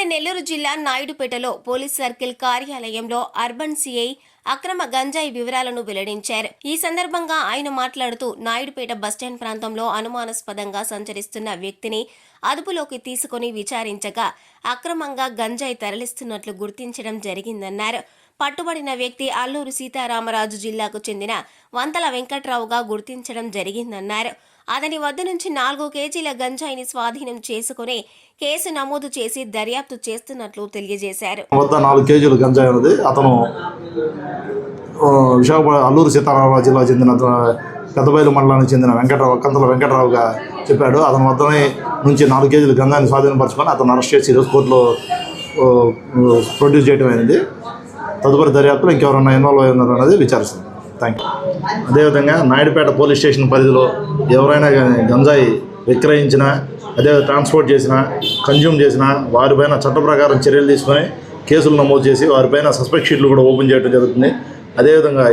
నెల్లూరు జిల్లా నాయుడుపేటలో police circle కార్యాలయంలో అర్బన్ సిఐ అక్రమ గంజాయి వివరాలను వెల్లడించారు. ఈ సందర్భంగా ఆయన మాట్లాడుతూ నాయుడుపేట బస్టాండ్ ప్రాంతంలో అనుమానాస్పదంగా సంచరిస్తున్న వ్యక్తిని అదుపులోకి తీసుకుని విచారించగా అక్రమంగా గంజాయి తరలిస్తున్నట్లు గుర్తించడం జరిగిందన్నారు. పట్టుబడిన వ్యక్తి అల్లూరు సీతారామరాజు జిల్లాకు చెందిన వంతల వెంకట్రావుగా గుర్తించడం జరిగిందన్నారు. అతని వద్ద నుంచి నాలుగు కేజీల గంజాయిని స్వాధీనం చేసుకుని కేసు నమోదు చేసి దర్యాప్తు చేస్తున్నట్లు తెలియజేశారు. వద్ద నాలుగు కేజీలు గంజాయి ఉన్నది. అతను విశాఖపట్నం అల్లూరు సీతారామరావు జిల్లా చెందిన పెద్దబయలు మండలానికి చెందిన వెంకటరావు కంతల వెంకటరావుగా చెప్పాడు. అతని వద్దనే నుంచి నాలుగు కేజీలు గంజాయిని స్వాధీనపరచుకొని అతను అరెస్ట్ చేసి ఈరోజు కోర్టులో ప్రొడ్యూస్ చేయడం అయింది తదుపరి దర్యాప్తులో ఇంకెవరన్నా ఇన్వాల్వ్ అయి అనేది విచారిస్తుంది. Thank you. అదేవిధంగా నాయుడుపేట పోలీస్ స్టేషన్ పరిధిలో ఎవరైనా కానీ గంజాయి విక్రయించినా అదే ట్రాన్స్పోర్ట్ చేసినా కన్జ్యూమ్ చేసినా వారిపైన చట్ట ప్రకారం చర్యలు తీసుకొని కేసులు నమోదు చేసి వారిపైన సస్పెక్ట్ షీట్లు కూడా ఓపెన్ చేయడం జరుగుతుంది. అదేవిధంగా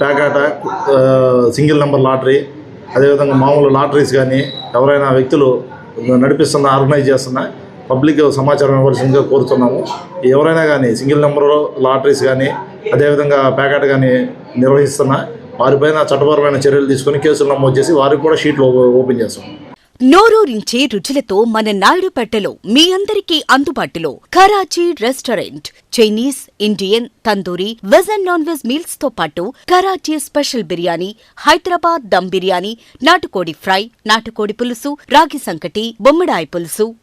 ప్యాకాట సింగిల్ నెంబర్ లాటరీ అదేవిధంగా మామూలు లాటరీస్ కానీ ఎవరైనా వ్యక్తులు నడిపిస్తున్న ఆర్గనైజ్ చేస్తున్న పబ్లిక్ సమాచారం ఇవ్వాల్సిందిగా కోరుతున్నాము. ఎవరైనా కానీ సింగిల్ నెంబర్ లాటరీస్ కానీ అదేవిధంగా ప్యాకెట్ కానీ నిర్వహిస్తున్న వారిపైన చట్టపరమైన చర్యలు తీసుకుని కేసులు నమోదు చేసి వారికి కూడా షీట్లు ఓపెన్ చేస్తాం. నోరూరించే రుచులతో మన నాయుడుపేటలో మీ అందరికీ అందుబాటులో Karachi restaurant. Chinese Indian tandoori veg and non veg మీల్స్తో పాటు కరాచీ స్పెషల్ బిర్యానీ హైదరాబాద్ దమ్ బిర్యానీ నాటుకోడి ఫ్రై నాటుకోడి పులుసు రాగి సంకటి బొమ్మిడాయి పులుసు